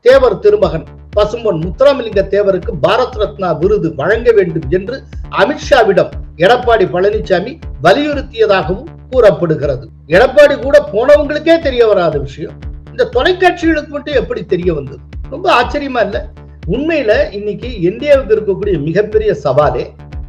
தேவர் திருமகன் பசும்பொன் முத்துராமலிங்க தேவருக்கு பாரத் ரத்னா விருது வழங்க வேண்டும் என்று அமித்ஷாவிடம் எடப்பாடி பழனிசாமி வலியுறுத்தியதாகவும் கூறப்படுகிறது. எடப்பாடி கூட போனவங்களுக்கே தெரிய வராத விஷயம். இந்த தொலைக்காட்சிகளுக்கு மட்டும் எப்படி தெரிய வந்தது? ரொம்ப ஆச்சரியமா இல்ல? உண்மையில இன்னைக்கு இந்தியாவுக்கு இருக்கக்கூடிய மிகப்பெரிய சவாலே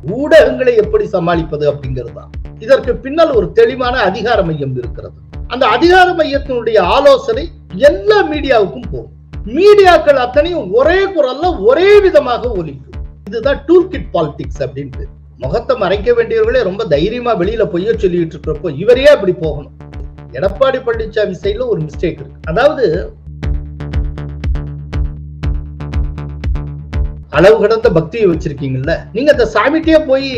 ஊடகங்களை எப்படி சமாளிப்பது அப்படிங்கிறது தான். இதற்கு பின்னால் ஒரு தெளிவான அதிகார மையம் இருக்கிறது. அந்த அதிகார மையத்தினுடைய ஆலோசனை எல்லா மீடியாவுக்கும் போகும். மீடியாக்கள் அத்தனையும் ஒரே குரல்ல ஒரே விதமாக ஒலிக்கும். இதுதான் டூல் கிட் பாலிடிக்ஸ் அப்படின்ட்டு. முகத்தை மறைக்க வேண்டியவர்களே ரொம்ப தைரியமா வெளியில பொய்ய சொல்லிட்டு இருக்கிறப்போ இவரே அப்படி போகணும். எடப்பாடி பழனிசாமி சைட்ல ஒரு மிஸ்டேக் இருக்கு. அதாவது அளவு கடந்த பக்தியை வச்சிருக்கீங்கல்ல. நீங்க அந்த சாமிக்கே போய்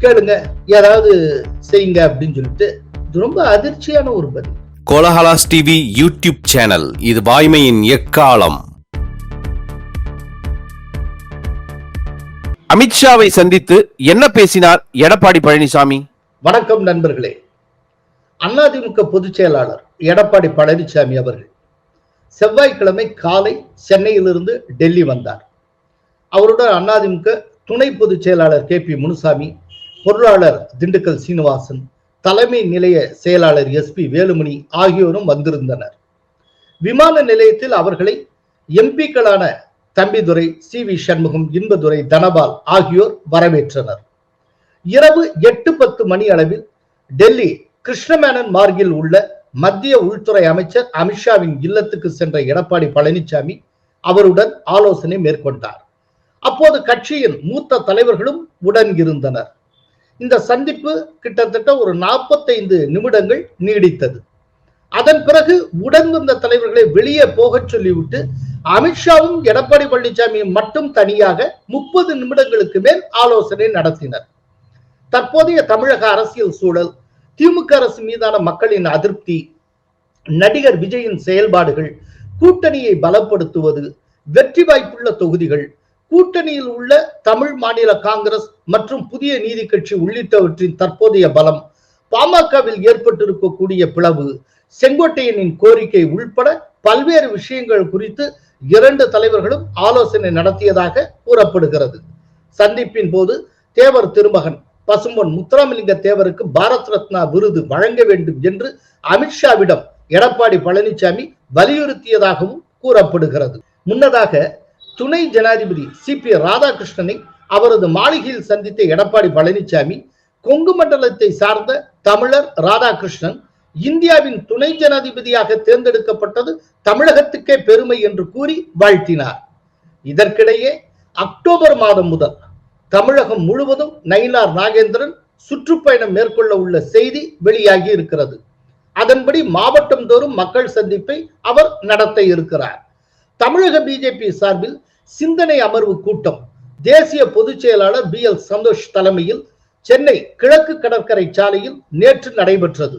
கேளுங்க. ஏதாவது செய்யுங்க அப்படின்னு சொல்லிட்டு இது ரொம்ப அதிர்ச்சியான ஒரு பதில். கோலஹலாஸ் டிவி யூடியூப் சேனல் இது வாய்மையின் எக்காலம். அமித்ஷாவை சந்தித்து என்ன பேசினார் எடப்பாடி பழனிசாமி? வணக்கம் நண்பர்களே. அதிமுக பொதுச் செயலாளர் எடப்பாடி பழனிசாமி அவர்கள் செவ்வாய்க்கிழமை காலை சென்னையிலிருந்து டெல்லி வந்தார். அவருடன் அதிமுக துணை பொதுச் செயலாளர் கே பி முனுசாமி பொருளாளர் திண்டுக்கல் சீனிவாசன் தலைமை நிலைய செயலாளர் எஸ் பி வேலுமணி ஆகியோரும் வந்திருந்தனர். விமான நிலையத்தில் அவர்களை எம்பிக்களான தம்பிதுரை சி வி சண்முகம் இன்பதுரை தனபால் ஆகியோர் வரவேற்றனர். இரவு எட்டு பத்து மணி அளவில் டெல்லி கிருஷ்ணமேனன் மார்கில் உள்ள மத்திய உள்துறை அமைச்சர் அமித்ஷாவின் இல்லத்துக்கு சென்ற எடப்பாடி பழனிசாமி அவருடன் ஆலோசனை மேற்கொண்டார். அப்போது கட்சியின் மூத்த தலைவர்களும் உடன் இருந்தனர். இந்த சந்திப்பு கிட்டத்தட்ட ஒரு நாற்பத்தைந்து நிமிடங்கள் நீடித்தது. அதன் பிறகு உடன் வந்த தலைவர்களை வெளியே போகச் சொல்லிவிட்டு அமித்ஷாவும் எடப்பாடி பழனிசாமியும் மட்டும் தனியாக முப்பது நிமிடங்களுக்கு மேல் ஆலோசனை நடத்தினர். தற்போதைய தமிழக அரசியல் சூழல் திமுக அரசு மீதான மக்களின் அதிருப்தி நடிகர் விஜயின் செயல்பாடுகள் கூட்டணியை பலப்படுத்துவது வெற்றி வாய்ப்புள்ள தொகுதிகள் கூட்டணியில் உள்ள தமிழ் மாநில காங்கிரஸ் மற்றும் புதிய நீதி கட்சி உள்ளிட்டவற்றின் தற்போதைய பலம் பாமகவில் ஏற்பட்டிருக்கக்கூடிய பிளவு செங்கோட்டையனின் கோரிக்கை உள்பட பல்வேறு விஷயங்கள் குறித்து இரண்டு தலைவர்களும் ஆலோசனை நடத்தியதாக கூறப்படுகிறது. சந்திப்பின் போது தேவர் திருமகன் பசும்பொன் முத்துராமலிங்க தேவருக்கு பாரத் ரத்னா விருது வழங்க வேண்டும் என்று அமித்ஷாவிடம் எடப்பாடி பழனிசாமி வலியுறுத்தியதாகவும் கூறப்படுகிறது. முன்னதாக துணை ஜனாதிபதி சி பி ராதாகிருஷ்ணனை அவரது மாளிகையில் சந்தித்த எடப்பாடி பழனிசாமி கொங்கு மண்டலத்தை சார்ந்த தமிழர் ராதாகிருஷ்ணன் இந்தியாவின் துணை ஜனாதிபதியாக தேர்ந்தெடுக்கப்பட்டது தமிழகத்துக்கே பெருமை என்று கூறி வாழ்த்தினார். இதற்கிடையே அக்டோபர் மாதம் முதல் தமிழகம் முழுவதும் நயினார் நாகேந்திரன் சுற்றுப்பயணம் மேற்கொள்ள உள்ள செய்தி வெளியாகி இருக்கிறது. அதன்படி மாவட்டம் தோறும் மக்கள் சந்திப்பை அவர் நடத்த இருக்கிறார். தமிழக பிஜேபி சார்பில் சிந்தனை அமர்வு கூட்டம். தேசிய பொதுச் செயலாளர் பி எல் சந்தோஷ் தலைமையில் சென்னை கிழக்கு கடற்கரை சாலையில் நேற்று நடைபெற்றது.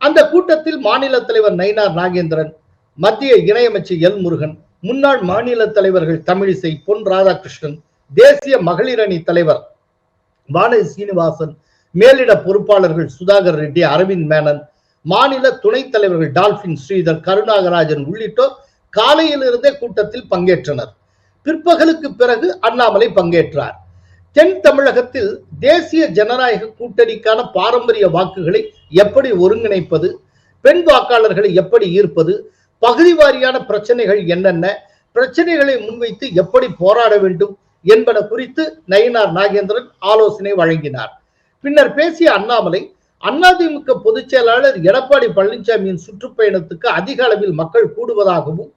அந்த கூட்டத்தில் மாநில தலைவர் நயினார் நாகேந்திரன் மத்திய இணையமைச்சர் எல் முருகன் முன்னாள் மாநில தலைவர்கள் தமிழிசை பொன் ராதாகிருஷ்ணன் தேசிய மகளிர் அணி தலைவர் வானதி சீனிவாசன் மேலிட பொறுப்பாளர்கள் சுதாகர் ரெட்டி அரவிந்த் மேனன் மாநில துணைத் தலைவர்கள் டால்பின் ஸ்ரீதர் கருணாகராஜன் உள்ளிட்டோர் காலையிலிருந்தே கூட்டத்தில் பங்கேற்றனர். பிற்பகலுக்கு பிறகு அண்ணாமலை பங்கேற்றார். தென் தமிழகத்தில் தேசிய ஜனநாயக கூட்டணிக்கான பாரம்பரிய வாக்குகளை எப்படி ஒருங்கிணைப்பது பெண் வாக்காளர்களை எப்படி ஈர்ப்பது பகுதி வாரியான பிரச்சனைகள் என்னென்ன பிரச்சனைகளை முன்வைத்து எப்படி போராட வேண்டும் என்பன குறித்து நயினார் நாகேந்திரன் ஆலோசனை வழங்கினார். பின்னர் பேசிய அண்ணாமலை அதிமுக பொதுச் செயலாளர் எடப்பாடி பழனிசாமியின் சுற்றுப்பயணத்துக்கு அதிக அளவில் மக்கள் கூடுவதாகவும்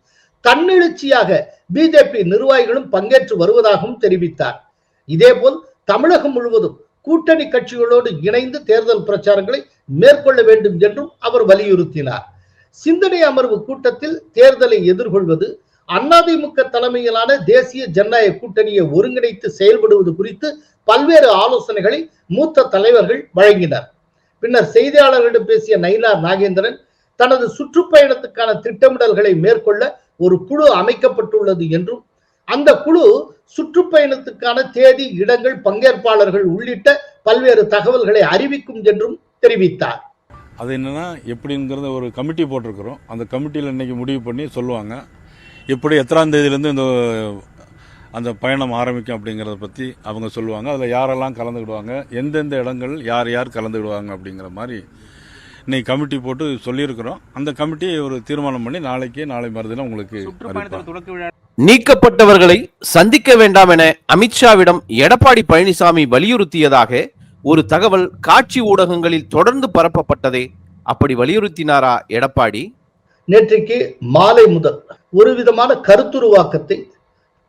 தன்னெழுச்சியாக பிஜேபி நிர்வாகிகளும் பங்கேற்று வருவதாகவும் தெரிவித்தார். இதேபோல் தமிழகம் முழுவதும் கூட்டணி கட்சிகளோடு இணைந்து தேர்தல் பிரச்சாரங்களை மேற்கொள்ள வேண்டும் என்றும் அவர் வலியுறுத்தினார். சிந்தனை அமர்வு கூட்டத்தில் தேர்தலை எதிர்கொள்வது அதிமுக தலைமையிலான தேசிய ஜனநாயக கூட்டணியை ஒருங்கிணைத்து செயல்படுவது குறித்து பல்வேறு ஆலோசனைகளை மூத்த தலைவர்கள் வழங்கினர். பின்னர் செய்தியாளர்களிடம் பேசிய நயினார் நாகேந்திரன் தனது சுற்றுப்பயணத்துக்கான திட்டமிடல்களை மேற்கொள்ள ஒரு குழு அமைக்கப்பட்டுள்ளது என்றும் அந்த குழு சுற்றுப்பயணத்துக்கான தேதி இடங்கள் பங்கேற்பாளர்கள் உள்ளிட்ட பல்வேறு தகவல்களை அறிவிக்கும் என்றும் தெரிவித்தார். அது என்னென்னா எப்படிங்கிறத ஒரு கமிட்டி போட்டிருக்கிறோம். அந்த கமிட்டியில் இன்றைக்கி முடிவு பண்ணி சொல்லுவாங்க. எப்படி எத்தனாம் தேதியிலேருந்து இந்த அந்த பயணம் ஆரம்பிக்கும் அப்படிங்கிறத பற்றி அவங்க சொல்லுவாங்க. அதில் யாரெல்லாம் கலந்துக்கிடுவாங்க எந்தெந்த இடங்கள் யார் யார் கலந்துக்கிடுவாங்க அப்படிங்கிற மாதிரி இன்னைக்கு கமிட்டி போட்டு சொல்லியிருக்கிறோம். அந்த கமிட்டியை ஒரு தீர்மானம் பண்ணி நாளைக்கே நாளை மறுதினம் உங்களுக்கு நீக்கப்பட்டவர்களை சந்திக்க வேண்டாம் என அமித்ஷாவிடம் எடப்பாடி பழனிசாமி வலியுறுத்தியதாக ஒரு தகவல் காட்சி ஊடகங்களில் தொடர்ந்து பரப்பப்பட்டதே அப்படி வலியுறுத்தினாரா எடப்பாடி? நேற்றைக்கு மாலை முதல் ஒரு விதமான கருத்துருவாக்கத்தை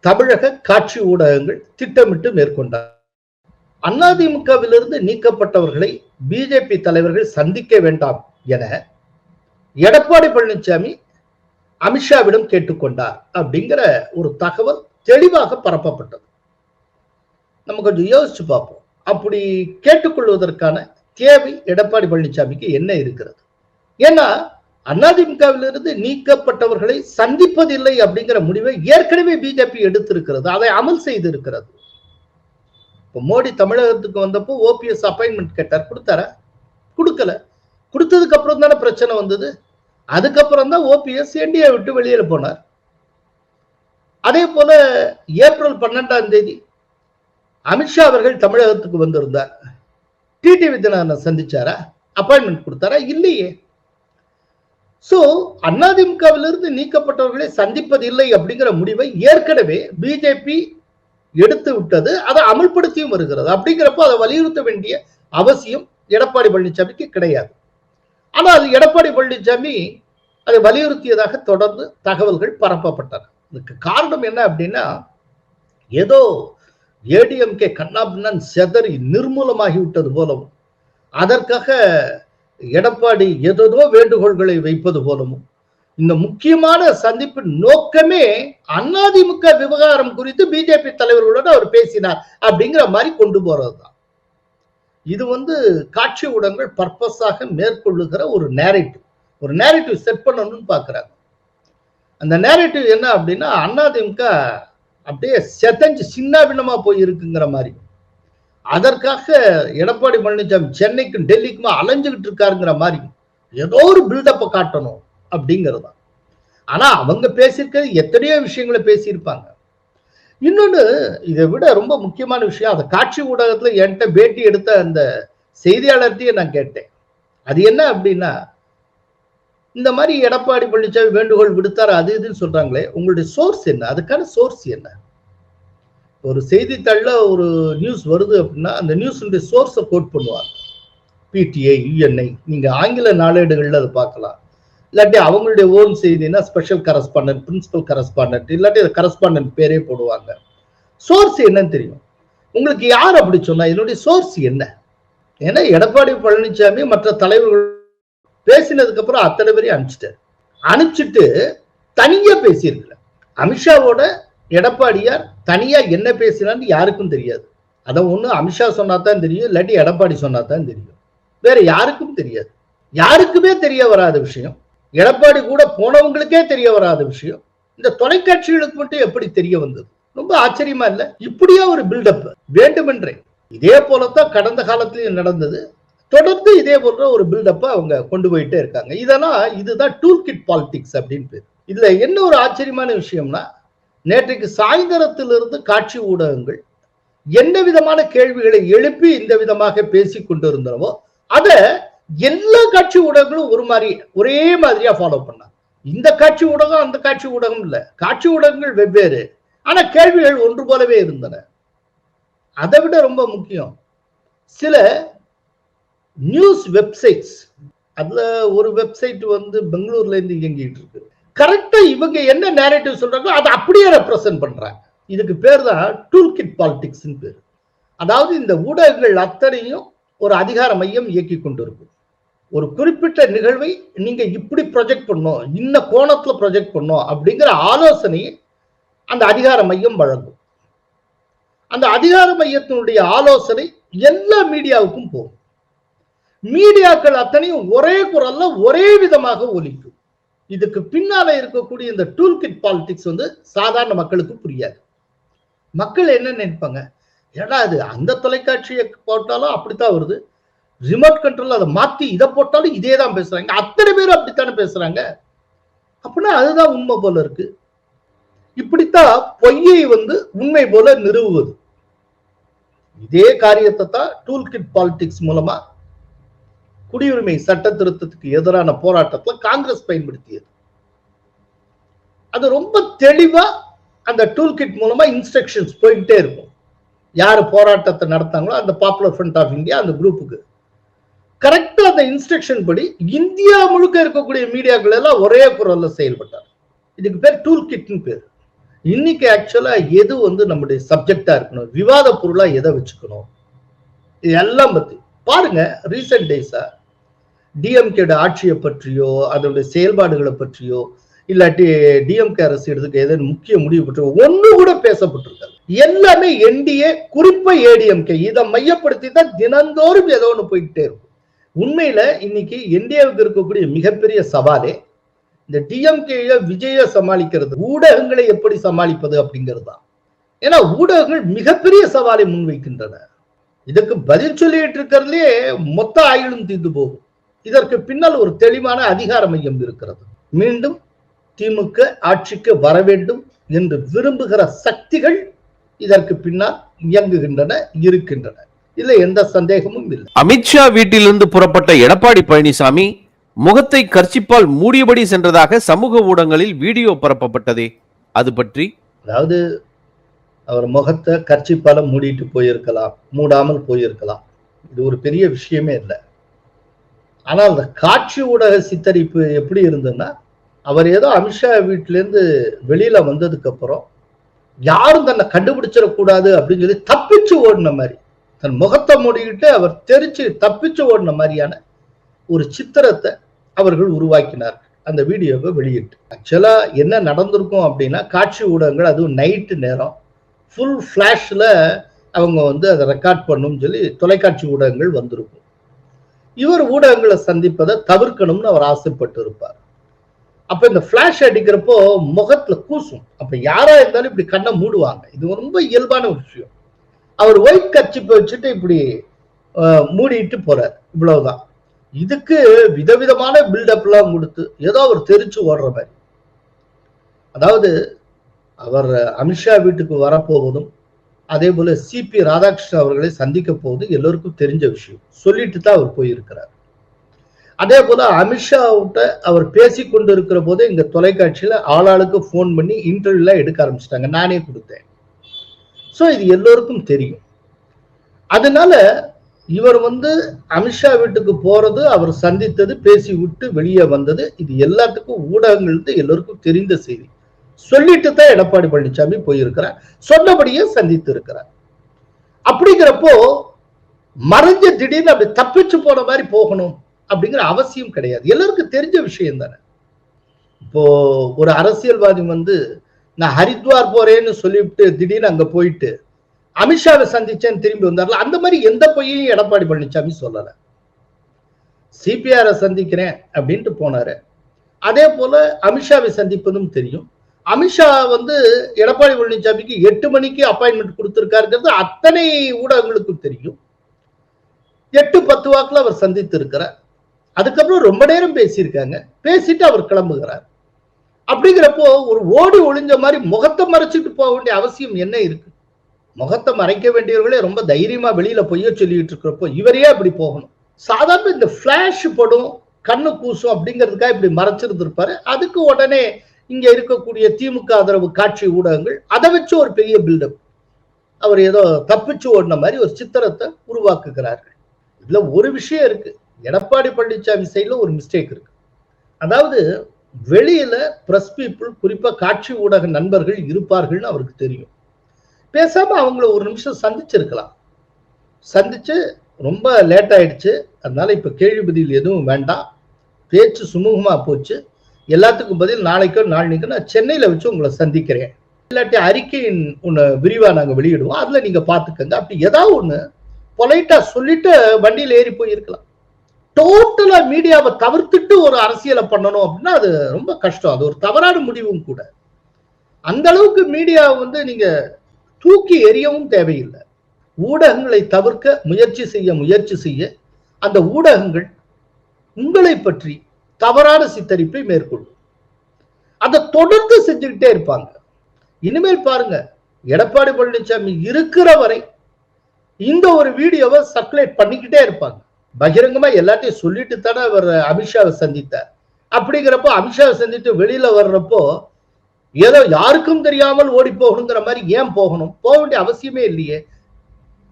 தமிழக காட்சி ஊடகங்கள் திட்டமிட்டு மேற்கொண்டார். அதிமுகவிலிருந்து நீக்கப்பட்டவர்களை பிஜேபி தலைவர்கள் சந்திக்க வேண்டாம் என எடப்பாடி பழனிசாமி அமித்ஷாவிடம் கேட்டுக்கொண்டார் அப்படிங்கிற ஒரு தகவல் தெளிவாக பரப்பப்பட்டது. நம்ம கொஞ்சம் யோசிச்சு பார்ப்போம். அப்படி கேட்டுக்கொள்வதற்கான தேவை எடப்பாடி பழனிசாமிக்கு என்ன இருக்கிறது? ஏன்னா அதிமுகவிலிருந்து நீக்கப்பட்டவர்களை சந்திப்பதில்லை அப்படிங்கிற முடிவை ஏற்கனவே பிஜேபி எடுத்திருக்கிறது. அதை அமல் செய்திருக்கிறது. இப்போ மோடி தமிழகத்துக்கு வந்தப்போ ஓபிஎஸ் அப்பாயின்மெண்ட் கேட்டார். கொடுத்தாரா? கொடுக்கல. கொடுத்ததுக்கு அப்புறம் தானே பிரச்சனை வந்தது. அதுக்கப்புறம் தான் ஓபிஎஸ் என்டிஏ விட்டு வெளியில போனார். அதே போல ஏப்ரல் பன்னெண்டாம் தேதி அமித்ஷா அவர்கள் தமிழகத்துக்கு வந்திருந்தார். டிடி வித்யநாதனை சந்திச்சாரா? அப்பாயின்மெண்ட் கொடுத்தாரா? இல்லையே. சோ அதிமுகவிலிருந்து நீக்கப்பட்டவர்களை சந்திப்பதில்லை அப்படிங்கிற முடிவை ஏற்கனவே பிஜேபி எடுத்து விட்டது அதை அமல்படுத்தியும் வருகிறது. அப்படிங்கிறப்போ அதை வலியுறுத்த வேண்டிய அவசியம் எடப்பாடி பழனிசாமிக்கு கிடையாது. ஆனால் எடப்பாடி பழனிசாமி அதை வலியுறுத்தியதாக தொடர்ந்து தகவல்கள் பரப்பப்பட்டன. இதுக்கு காரணம் என்ன அப்படின்னா ஏதோ ஏடிஎம்கே கண்ணாபின்னன் செதறி நிர்மூலமாகி விட்டது போலவும் அதற்காக எடப்பாடி ஏதோ வேண்டுகோள்களை வைப்பது போலவும் இந்த முக்கியமான சந்திப்பின் நோக்கமே அதிமுக விவகாரம் குறித்து பிஜேபி தலைவர்களுடன் அவர் பேசினார் அப்படிங்கிற மாதிரி கொண்டு போறதுதான். இது வந்து காட்சி ஊடகங்கள் பர்பஸாக மேற்கொள்ளுகிற ஒரு நேரேட்டிவ் ஒரு நேரேட்டிவ் செட் பண்ணணும்னு பாக்குறாங்க. அந்த நேரேட்டிவ் என்ன அப்படின்னா அதிமுக அப்படியே செதஞ்சு சின்ன பின்னமா போயிருக்குங்கிற மாதிரி. அதற்காக எடப்பாடி பழனிசாமி சென்னைக்கும் டெல்லிக்குமா அலைஞ்சுக்கிட்டு இருக்காருங்கிற மாதிரி. ஏதோ ஒரு பில்டப்பை காட்டணும். அப்படிங்கிறது தான். ஆனா அவங்க பேசியிருக்கிறது எத்தனையோ விஷயங்களை பேசியிருப்பாங்க. இன்னொன்னு இதை விட ரொம்ப முக்கியமான விஷயம் அந்த காட்சி ஊடகத்துல என்கிட்ட பேட்டி எடுத்த அந்த செய்தியாளர்கிட்டயே நான் கேட்டேன். அது என்ன அப்படின்னா இந்த மாதிரி எடப்பாடி பழனிசாமி வேண்டுகோள் விடுத்தார் அது இதுன்னு சொல்றாங்களே உங்களுடைய சோர்ஸ் என்ன? அதுக்கான சோர்ஸ் என்ன? ஒரு செய்தித்தாள்ல ஒரு நியூஸ் வருது அப்படின்னா அந்த நியூஸுடைய சோர்ஸை கோட் பண்ணுவாங்க. பிடிஐ யுஎன்ஐ நீங்க ஆங்கில நாளேடுகளில் அதை பார்க்கலாம். இல்லாட்டி அவங்களுடைய ஓன் செய்தினா ஸ்பெஷல் கரஸ்பாண்டன்ட் பிரின்சிபல் கரஸ்பாண்டன்ட் இல்லாட்டி கரஸ்பாண்டன்ட் பேரே போடுவாங்க. சோர்ஸ் என்னன்னு தெரியும். உங்களுக்கு யார் அப்படி சொன்னா இதனுடைய சோர்ஸ் என்ன? ஏன்னா எடப்பாடி பழனிசாமி மற்ற தலைவர்கள் பேசினதுக்கு அப்புறம் அத்தனை பேரையும் அனுப்பிச்சிட்டாரு. அனுப்பிச்சிட்டு தனியா பேசியிருக்கல. அமித்ஷாவோட எடப்பாடியார் தனியா என்ன பேசினான்னு யாருக்கும் தெரியாது. அதை ஒண்ணு அமித்ஷா சொன்னா தான் தெரியும் இல்லாட்டி எடப்பாடி சொன்னா தான் தெரியும். வேற யாருக்கும் தெரியாது. யாருக்குமே தெரிய வராத விஷயம். எடப்பாடி கூட போனவங்களுக்கே தெரிய வராத விஷயம். இந்த தொலைக்காட்சிகளுக்கு மட்டும் எப்படி தெரிய வந்தது? ரொம்ப ஆச்சரியமா இல்ல? இப்படியா ஒரு பில்டப் வேண்டுமென்றே. இதே போலத்தான் கடந்த காலத்திலயும் நடந்தது. தொடர்ந்து இதே போன்ற ஒரு பில்டப்பை அவங்க கொண்டு போயிட்டே இருக்காங்க. இதெல்லாம் இதுதான் டூல் கிட் பாலிடிக்ஸ் அப்படின்னு பேர். இதுல என்ன ஒரு ஆச்சரியமான விஷயம்னா நேற்றைக்கு சாயந்தரத்திலிருந்து காட்சி ஊடகங்கள் என்ன விதமான கேள்விகளை எழுப்பி இந்த விதமாக பேசி கொண்டிருந்தனவோ அதை எல்லா காட்சி ஊடகங்களும் ஒரு மாதிரி ஒரே மாதிரியா ஃபாலோ பண்ணாங்க இந்த காட்சி ஊடகம் அந்த காட்சி ஊடகம் இல்ல. காட்சி ஊடகங்கள் வெவ்வேறு. ஆனா கேள்விகள் ஒன்று போலவே இருந்தன. அதை விட ரொம்ப முக்கியம் சில நியூஸ் வெப்சைட்ஸ் அதுல ஒரு வெப்சைட் வந்து பெங்களூர்ல இருந்து இயங்கிட்டு இருக்கு. கரெக்டா இவங்க என்ன நேரேட்டிவ் சொல்றாங்களோ அதை அப்படியே ரெப்ரசன்ட் பண்றாங்க. இதுக்கு பேர் தான் டூல் கிட் பாலிடிக்ஸ் பேர். அதாவது இந்த ஊடகங்கள் அத்தனையும் ஒரு அதிகார மையம் இயக்கி கொண்டிருக்கும் ஒரு குறிப்பிட்ட நிகழ்வை நீங்க இப்படி ப்ரொஜெக்ட் பண்ணணும் இந்த கோணத்துல ப்ரொஜெக்ட் பண்ணும் அப்படிங்கிற ஆலோசனையை அந்த அதிகார மையம் வழங்கும். அந்த அதிகார மையத்தினுடைய ஆலோசனை எல்லா மீடியாவுக்கும் போகும். மீடியாக்கள் அத்தனையும் ஒரே குரல்ல ஒரே விதமாக ஒலிக்கும். இதுக்கு பின்னால இருக்கக்கூடிய இந்த டூல் கிட் பாலிடிக்ஸ் வந்து சாதாரண மக்களுக்கு புரியாது. மக்கள் என்ன நினைப்பாங்க? ஏன்னா அது அந்த தொலைக்காட்சியை போட்டாலும் அப்படித்தான் வருது. ரிமோட் கண்ட்ரோல் அதை மாத்தி இதை போட்டாலும் இதே தான் பேசுறாங்க அத்தனை பேர் அப்படித்தானே பேசுறாங்க. அப்படின்னா அதுதான் உண்மை போல இருக்கு. இப்படித்தான் பொய்யை வந்து உண்மை போல நிறுவுவது. இதே காரியத்தை தான் டூல் கிட் பாலிடிக்ஸ் மூலமா குடியுரிமை சட்ட திருத்தத்துக்கு எதிரான போராட்டத்துல காங்கிரஸ் பயன்படுத்தியது. அது ரொம்ப தெளிவா அந்த டூல் கிட் மூலமா இன்ஸ்ட்ரக்ஷன்ஸ் போய்கிட்டே இருக்கும். யார் போராட்டத்தை நடத்தாங்களோ அந்த பாப்புலர் ஃப்ரண்ட் ஆஃப் இந்தியா அந்த குரூப்புக்கு கரெக்டா அந்த இன்ஸ்ட்ரக்ஷன் படி இந்தியா முழுக்க இருக்கக்கூடிய மீடியாக்கள் எல்லாம் ஒரே குரல்ல செயல்பட்டார் இதுக்கு பேர் டூல் கிட்னு பேர். இன்னைக்கு ஆக்சுவலா எது வந்து நம்முடைய சப்ஜெக்டா இருக்கணும்? விவாத பொருளா எதை வச்சுக்கணும்? இது எல்லாம் பத்தி. பாருங்க ரீசெண்ட் டேஸா டிஎம்கேட ஆட்சியை பற்றியோ அதனுடைய செயல்பாடுகளை பற்றியோ இல்லாட்டி டிஎம்கே அரசு எடுத்துக்க ஏதேனும் முக்கிய முடிவு பற்றியோ ஒண்ணு கூட பேசப்பட்டிருக்காரு எல்லாமே என்டிஏ குறிப்பா ஏடிஎம்கே இதை மையப்படுத்தி தான் தினந்தோறும் ஏதோ ஒன்று போயிட்டே இருக்கும். உண்மையில இன்னைக்கு இந்தியாவுக்கு இருக்கக்கூடிய மிகப்பெரிய சவாலே இந்த டிஎம்கேய விஜய சமாளிக்கிறது. ஊடகங்களை எப்படி சமாளிப்பது அப்படிங்கிறது தான். ஏன்னா ஊடகங்கள் மிகப்பெரிய சவாலை முன்வைக்கின்றன. இதுக்கு பதில் சொல்லிட்டு இருக்கிறதுலே மொத்த ஆயுளும் தீர்ந்து போகும். இதற்கு பின்னால் ஒரு தெளிவான அதிகார மையம் இருக்கிறது. மீண்டும் திமுக ஆட்சிக்கு வர வேண்டும் என்று விரும்புகிற சக்திகள் இதற்கு பின்னால் இயங்குகின்றன இருக்கின்றன. இதுல எந்த சந்தேகமும் இல்லை. அமித்ஷா வீட்டிலிருந்து புறப்பட்ட எடப்பாடி பழனிசாமி முகத்தை கர்ச்சிப்பால் மூடியபடி சென்றதாக சமூக ஊடகங்களில் வீடியோ பரப்பப்பட்டதே. அது பற்றி? அதாவது அவர் முகத்தை கர்ச்சிப்பால மூடிட்டு போயிருக்கலாம் மூடாமல் போயிருக்கலாம். இது ஒரு பெரிய விஷயமே இல்லை. ஆனால் அந்த காட்சி ஊடக சித்தரிப்பு எப்படி இருந்ததுன்னா அவர் ஏதோ அமித்ஷா வீட்டிலேருந்து வெளியில வந்ததுக்கு அப்புறம் யாரும் தன்னை கண்டுபிடிச்சிடக்கூடாது அப்படின்னு சொல்லி தப்பிச்சு ஓடின மாதிரி. தன் முகத்தை மூடிக்கிட்டு அவர் தெரிச்சு தப்பிச்சு ஓடின மாதிரியான ஒரு சித்திரத்தை அவர்கள் உருவாக்கினார். அந்த வீடியோவை வெளியிட்டு. ஆக்சுவலா என்ன நடந்திருக்கும் அப்படின்னா காட்சி ஊடகங்கள் அதுவும் நைட்டு நேரம் ஃபுல் ஃப்ளாஷில் அவங்க வந்து அதை ரெக்கார்ட் பண்ணணும்னு சொல்லி தொலைக்காட்சி ஊடகங்கள் வந்திருக்கும். இவர் ஊடகங்களை சந்திப்பதை தவிர்க்கணும்னு அவர் ஆசைப்பட்டு இருப்பார் அப்ப இந்த ஃப்ளாஷ் அடிக்கிறப்போ முகத்துல கூசும். அப்ப யாரா இருந்தாலும் இப்படி கண்ணை மூடுவாங்க. இது ரொம்ப இயல்பான ஒரு விஷயம். அவர் ஒயிட் கட்சிப்பை வச்சுட்டு இப்படி மூடிட்டு போறார். இவ்வளவுதான். இதுக்கு விதவிதமான பில்டப் எல்லாம் கொடுத்து ஏதோ அவர் தெரிச்சு ஓடுற மாதிரி. அதாவது அவர் அமித்ஷா வீட்டுக்கு வரப்போவதும் அதே போல சிபி ராதாகிருஷ்ணன் அவர்களை சந்திக்க போவது எல்லோருக்கும் தெரிஞ்ச விஷயம். சொல்லிட்டு தான் அவர் போயிருக்கிறார். அதே போல அமித்ஷாவிட்ட அவர் பேசி கொண்டு இருக்கிற போதே இங்க தொலைக்காட்சியில ஆளாளுக்கு போன் பண்ணி இன்டர்வியூலாம் எடுக்க ஆரம்பிச்சிட்டாங்க. நானே கொடுத்தேன். ஸோ இது எல்லோருக்கும் தெரியும். அதனால இவர் வந்து அமித்ஷா வீட்டுக்கு போறது அவர் சந்தித்தது பேசி விட்டு வெளியே வந்தது இது எல்லாத்துக்கும் ஊடகங்களுக்கு எல்லோருக்கும் தெரிந்த செய்தி. சொல்லிட்டு தான் எடப்பாடி பழனிசாமி போயிருக்கிறார். சொன்னபடியே சந்தித்து இருக்கிறார் அப்படிங்கிறப்போ மறைஞ்ச திடீர்னு அப்படி தப்பிச்சு போன மாதிரி போகணும் அப்படிங்கிற அவசியம் கிடையாது. எல்லாருக்கும் தெரிஞ்ச விஷயம் தானே. இப்போ ஒரு அரசியல்வாதி வந்து நான் ஹரித்வார் போறேன்னு சொல்லிவிட்டு திடீர்னு அங்க போயிட்டு அமித்ஷாவை சந்திச்சேன்னு திரும்பி வந்தார்ல அந்த மாதிரி எந்த பொய்யையும் எடப்பாடி பழனிசாமி சொல்லல. சிபிஆரை சந்திக்கிறேன் அப்படின்ட்டு போனாரு. அதே போல அமித்ஷாவை சந்திப்பதும் தெரியும். அமித்ஷா வந்து எடப்பாடி பழனிசாமிக்கு எட்டு மணிக்கு அப்பாயின்மெண்ட் கொடுத்திருக்காருங்கிறது அத்தனை ஊடகங்களுக்கும் தெரியும். எட்டு பத்து வாக்குல அவர் சந்தித்து இருக்கிறார் அதுக்கப்புறம் ரொம்ப நேரம் பேசியிருக்காங்க. பேசிட்டு அவர் கிளம்புகிறார். அப்படிங்கிறப்போ ஒரு ஓடி ஒளிஞ்ச மாதிரி முகத்தை மறைச்சிட்டு போக வேண்டிய அவசியம் என்ன இருக்கு? முகத்தை மறைக்க வேண்டியவர்களே ரொம்ப தைரியமா வெளியில பொய்ய சொல்லிட்டு இருக்கிறப்போ இவரே அப்படி போகணும். சாதாரண இந்த பிளாஷ் படும் கண்ணு கூசும் அப்படிங்கிறதுக்காக இப்படி மறைச்சிருந்திருப்பாரு அதுக்கு உடனே இங்க இருக்கக்கூடிய திமுக ஆதரவு காட்சி ஊடகங்கள் அதை வச்சு ஒரு பெரிய பில்டப் அவர் ஏதோ தப்பிச்சு ஓடின மாதிரி ஒரு சித்திரத்தை உருவாக்குகிறார்கள். இதுல ஒரு விஷயம் இருக்கு. எடப்பாடி பழனிசாமி சைடுல ஒரு மிஸ்டேக் இருக்கு. அதாவது வெளியில பிரஸ் பீப்புள் குறிப்பா காட்சி ஊடக நண்பர்கள் இருப்பார்கள்னு அவருக்கு தெரியும். பேசாம அவங்கள ஒரு நிமிஷம் சந்திச்சிருக்கலாம். சந்திச்சு ரொம்ப லேட் ஆயிடுச்சு. அதனால இப்ப கேள்வி பதில் எதுவும் வேண்டாம். பேச்சு சுமூகமா போச்சு. எல்லாத்துக்கும் பதில் நாளைக்கோ நாளைக்கோ நான் சென்னையில வச்சு உங்களை சந்திக்கிறேன். இல்லாட்டி அறிக்கையின் ஒன்று விரிவா நாங்க வெளியிடுவோம். அதுல நீங்க பாத்துக்கங்க அப்படி ஏதாவது ஒண்ணு பொலைட்டா சொல்லிட்டு வண்டியில ஏறி போயிருக்கலாம் டோட்டலா மீடியாவை தவிர்த்துட்டு ஒரு அரசியலை பண்ணணும் அப்படின்னா அது ரொம்ப கஷ்டம். அது ஒரு தவறான முடிவும் கூட. அந்த அளவுக்கு மீடியாவை வந்து நீங்க தூக்கி எறியவும் தேவையில்லை. ஊடகங்களை தவிர்க்க முயற்சி செய்ய முயற்சி செய்ய அந்த ஊடகங்கள் உங்களை பற்றி தவறான சித்தரிப்பை மேற்கொள்ளும். அதை தொடர்ந்து செஞ்சுக்கிட்டே இருப்பாங்க. இனிமேல் பாருங்க எடப்பாடி பழனிசாமி இருக்கிற வரை இந்த ஒரு வீடியோவை சர்க்குலேட் பண்ணிக்கிட்டே இருப்பாங்க. பகிரங்கமா எல்லாத்தையும் சொல்லிட்டு தானே அவர் அமித்ஷாவை சந்தித்தார். அப்படிங்கிறப்போ அமித்ஷாவை சந்தித்து வெளியில வர்றப்போ ஏதோ யாருக்கும் தெரியாமல் ஓடி போகணுங்கிற மாதிரி ஏன் போகணும்? போக வேண்டிய அவசியமே இல்லையே.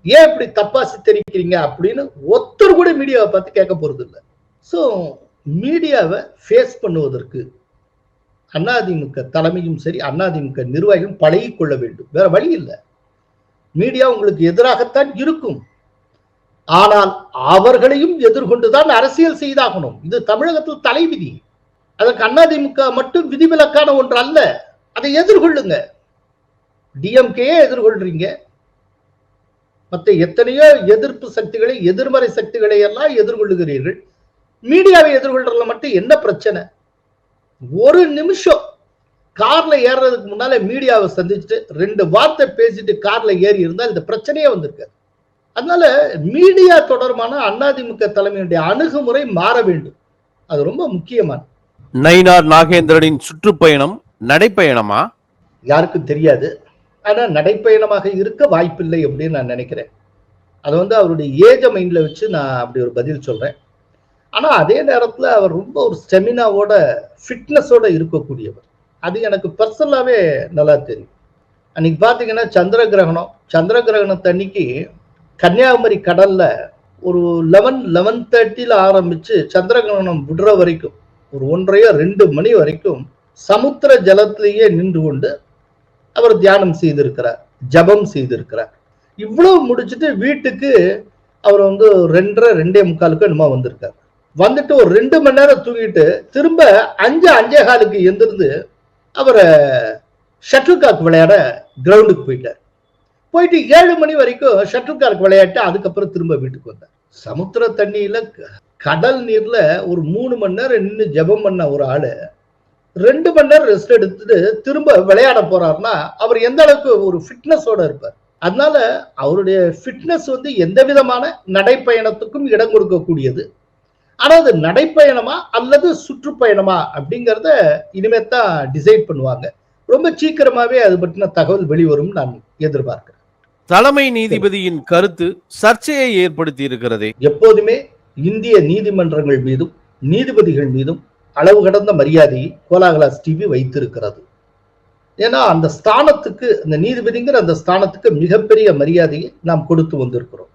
ஏன் இப்படி தப்பா சித்தரிக்கிறீங்க அப்படின்னு ஒருத்தர் கூட மீடியாவை பார்த்து கேட்க போறது இல்லை. ஸோ மீடியாவை ஃபேஸ் பண்ணுவதற்கு அதிமுக தலைமையும் சரி அதிமுக நிர்வாகியும் பழகி கொள்ள வேண்டும். வேற வழி இல்லை. மீடியா உங்களுக்கு எதிராகத்தான் இருக்கும். ஆனால் அவர்களையும் எதிர்கொண்டுதான் அரசியல் செய்தாகணும். இது தமிழகத்தில் தலைவிதி. அதற்கு அதிமுக மட்டும் விதிவிலக்கான ஒன்று அல்ல. அதை எதிர்கொள்ளுங்க. டிஎம்கே எதிர்கொள்றீங்க. மற்ற எத்தனையோ எதிர்ப்பு சக்திகளை எதிர்மறை சக்திகளை எல்லாம் எதிர்கொள்ளுகிறீர்கள். மீடியாவை எதிர்கொள்றதுல மட்டும் என்ன பிரச்சனை? ஒரு நிமிஷம் கார்ல ஏறுறதுக்கு முன்னால மீடியாவை சந்திச்சுட்டு ரெண்டு வார்த்தை பேசிட்டு கார்ல ஏறி இருந்தால் இந்த பிரச்சனையே வந்திருக்காது. அதனால மீடியா தொடர்பான அதிமுக தலைமையுடைய அணுகுமுறை மாற வேண்டும். அது ரொம்ப முக்கியமான நயினார் நாகேந்திரனின் சுற்றுப்பயணம் நடைப்பயணமா? யாருக்கும் தெரியாது. ஆனா நடைப்பயணமாக இருக்க வாய்ப்பில்லை அப்படின்னு நான் நினைக்கிறேன். அது வந்து அவருடைய ஏஜ மைண்ட்ல வச்சு நான் அப்படி ஒரு பதில் சொல்றேன். ஆனா அதே நேரத்துல அவர் ரொம்ப ஒரு ஸ்டெமினாவோட ஃபிட்னஸோட இருக்கக்கூடியவர். அது எனக்கு பர்சனலாவே நல்லா தெரியும். அன்னைக்கு பாத்தீங்கன்னா சந்திர கிரகணம் சந்திர கிரகணத்தன்னைக்கு கன்னியாகுமரி கடல்ல ஒரு லெவன் லெவன் தேர்ட்டியில் ஆரம்பிச்சு சந்திரகிரகணம் விடுற வரைக்கும் ஒரு ஒன்றையோ ரெண்டு மணி வரைக்கும் சமுத்திர ஜலத்திலேயே நின்று கொண்டு அவர் தியானம் செய்திருக்கிறார் ஜபம் செய்திருக்கிறார். இவ்வளவு முடிச்சுட்டு வீட்டுக்கு அவர் வந்து ரெண்டரை ரெண்டே முக்காலுக்கு என்னமோ வந்திருக்கார். வந்துட்டு ஒரு ரெண்டு மணி நேரம் தூங்கிட்டு திரும்ப அஞ்சு அஞ்சே காலுக்கு எந்திருந்து அவரை ஷட்டில் காக் விளையாட கிரவுண்டுக்கு போயிட்டார். போயிட்டு ஏழு மணி வரைக்கும் ஷட்டில் கார்க் விளையாட்டு அதுக்கப்புறம் திரும்ப வீட்டுக்கு வந்தார். சமுத்திர தண்ணியில க- கடல் நீர்ல ஒரு மூணு மணி நேரம் நின்று ஜெபம் பண்ண ஒரு ஆளு ரெண்டு மணி நேரம் ரெஸ்ட் எடுத்துட்டு திரும்ப விளையாட போறாருன்னா அவர் எந்த அளவுக்கு ஒரு ஃபிட்னஸோட இருப்பார். அதனால அவருடைய ஃபிட்னஸ் வந்து எந்த விதமான நடைப்பயணத்துக்கும் இடம் கொடுக்கக்கூடியது. ஆனா அது நடைப்பயணமா அல்லது சுற்றுப்பயணமா அப்படிங்கிறத இனிமே தான் டிசைட் பண்ணுவாங்க. ரொம்ப சீக்கிரமாவே அது பற்றின தகவல் வெளிவரும் நான் எதிர்பார்க்கிறேன். தலைமை நீதிபதியின் கருத்து சர்ச்சையை ஏற்படுத்தி இருக்கிறது எப்போதுமே இந்திய நீதிமன்றங்கள் மீதும் நீதிபதிகள் மீதும் அளவு கடந்த மரியாதையை கோலாகலாஸ் டிவி வைத்திருக்கிறது. ஏன்னா அந்த ஸ்தானத்துக்கு அந்த நீதிபதிங்கிற அந்த ஸ்தானத்துக்கு மிகப்பெரிய மரியாதையை நாம் கொடுத்து வந்திருக்கிறோம்.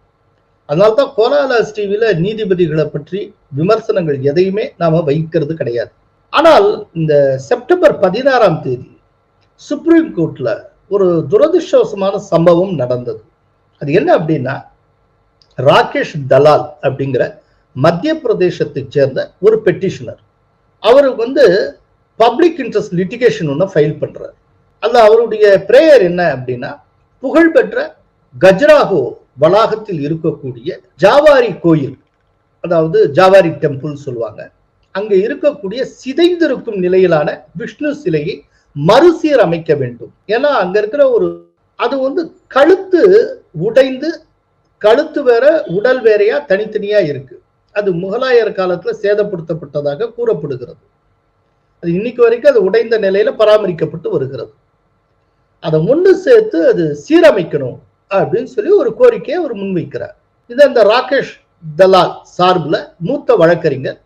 அதனால்தான் கோலாகலாஸ் டிவியில நீதிபதிகளை பற்றி விமர்சனங்கள் எதையுமே நாம வைக்கிறது கிடையாது. ஆனால் இந்த செப்டம்பர் பதினாறாம் தேதி சுப்ரீம் கோர்ட்ல ஒரு துரதிருஷ்டவசமான சம்பவம் நடந்தது. அது என்ன அப்படின்னா ராகேஷ் தலால் அப்படிங்கிற மத்திய பிரதேசத்தைச் சேர்ந்த ஒரு பெட்டிஷனர் அவர் வந்து பப்ளிக் இன்ட்ரெஸ்ட் லிட்டிகேஷன் ஒன்று ஃபைல் பண்றார். அதில் அவருடைய பிரேயர் என்ன அப்படின்னா புகழ்பெற்ற கஜ்ராகோ வளாகத்தில் இருக்கக்கூடிய ஜாவாரி கோயில் அதாவது ஜாவாரி டெம்பிள் சொல்லுவாங்க. அங்க இருக்கக்கூடிய சிதைந்திருக்கும் நிலையிலான விஷ்ணு சிலையை மறுசீரமைக்க வேண்டும். ஏன்னா அங்க இருக்கிற ஒரு அது வந்து கழுத்து உடைந்து கழுத்து வேற உடல் வேறையா தனித்தனியா இருக்கு. அது முகலாயர் காலத்துல சேதப்படுத்தப்பட்டதாக கூறப்படுகிறது. அது இன்னைக்கு வரைக்கும் அது உடைந்த நிலையில பராமரிக்கப்பட்டு வருகிறது. அதை ஒன்று சேர்த்து அது சீரமைக்கணும் அப்படின்னு சொல்லி ஒரு கோரிக்கையை அவர் முன்வைக்கிறார். இது அந்த ராகேஷ் தலால் சார்பில் மூத்த வழக்கறிஞர்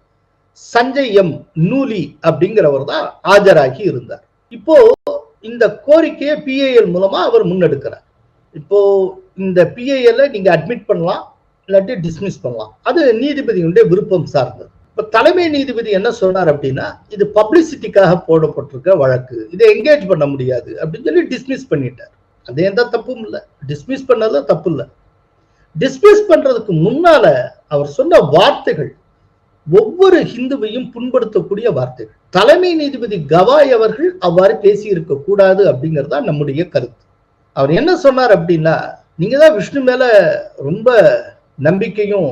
சஞ்சய் எம் நூலி அப்படிங்கிறவர் தான் ஆஜராகி இருந்தார். இப்போ இந்த கோரிக்கையை பிஏஎல் மூலமா அவர் முன்னெடுக்கிறார். இப்போ இந்த பிஐஎல்ல நீங்க அட்மிட் பண்ணலாம் இல்லாட்டி டிஸ்மிஸ் பண்ணலாம். அது நீதிபதியினுடைய விருப்பம் சார்ந்தது. இப்ப தலைமை நீதிபதி என்ன சொன்னார் அப்படின்னா இது பப்ளிசிட்டிக்காக போடப்பட்டிருக்க வழக்கு. இதை என்கேஜ் பண்ண முடியாது அப்படின்னு சொல்லி டிஸ்மிஸ் பண்ணிட்டார். அது எந்த தப்பும் இல்லை. டிஸ்மிஸ் பண்ணதுல தப்பு இல்லை. டிஸ்மிஸ் பண்றதுக்கு முன்னால அவர் சொன்ன வார்த்தைகள் ஒவ்வொரு ஹிந்துவையும் புண்படுத்தக்கூடிய வார்த்தைகள் தலைமை நீதிபதி கவாய் அவர்கள் அவ்வாறு பேசி இருக்க கூடாது அப்படிங்கிறது தான் நம்முடைய கருத்து. அவர் என்ன சொன்னார் அப்படின்னா நீங்க தான் விஷ்ணு மேல ரொம்ப நம்பிக்கையும்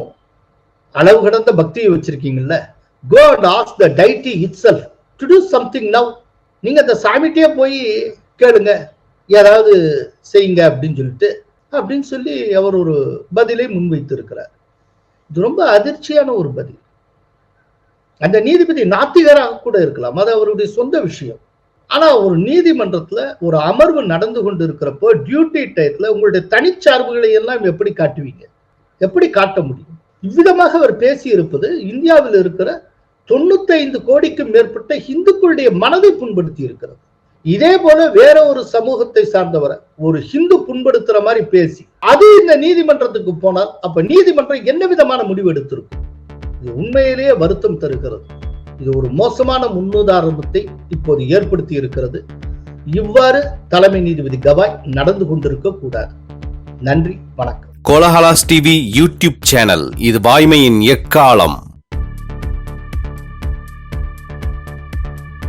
அளவு கடந்த பக்தியை வச்சிருக்கீங்கல்ல go and ask the deity itself to do something now நீங்க அந்த சாமிட்டே போய் கேளுங்க ஏதாவது செய்யுங்க அப்படின்னு சொல்லிட்டு அப்படின்னு சொல்லி அவர் ஒரு பதிலை முன்வைத்து இருக்கிறார் இது ரொம்ப அதிர்ச்சியான ஒரு பதில். அந்த நீதிபதி நாத்திகராக கூட இருக்கலாம். அது அவருடைய சொந்த விஷயம். ஆனா ஒரு நீதிமன்றத்துல ஒரு அமர்வு நடந்து கொண்டு இருக்கிறப்போ டியூட்டி டயத்துல உங்களுடைய தனிச்சார்புகளை எல்லாம் எப்படி காட்டுவீங்க? எப்படி காட்ட முடியும்? இவ்விதமாக அவர் பேசி இருப்பது இந்தியாவில் இருக்கிற தொண்ணூத்தைந்து கோடிக்கும் மேற்பட்ட இந்துக்களுடைய மனதை புண்படுத்தி இருக்கிறது. இதே போல வேற ஒரு சமூகத்தை சார்ந்தவரை ஒரு ஹிந்து புண்படுத்துற மாதிரி பேசி அது இந்த நீதிமன்றத்துக்கு போனால் அப்ப நீதிமன்றம் என்ன விதமான முடிவு எடுத்திருக்கும்? இது உண்மையிலேயே வருத்தம் தருகிறது. இது ஒரு மோசமான முன்னுதாரணத்தை இப்போது ஏற்படுத்தி இருக்கிறது. இவ்வாறு தலைமை நீதிபதி கவாய் நடந்து கொண்டிருக்க கூடாது. நன்றி வணக்கம். கோலஹலாஸ் டிவி யூடியூப் சேனல் இது வாய்மையின் எக்காலம்.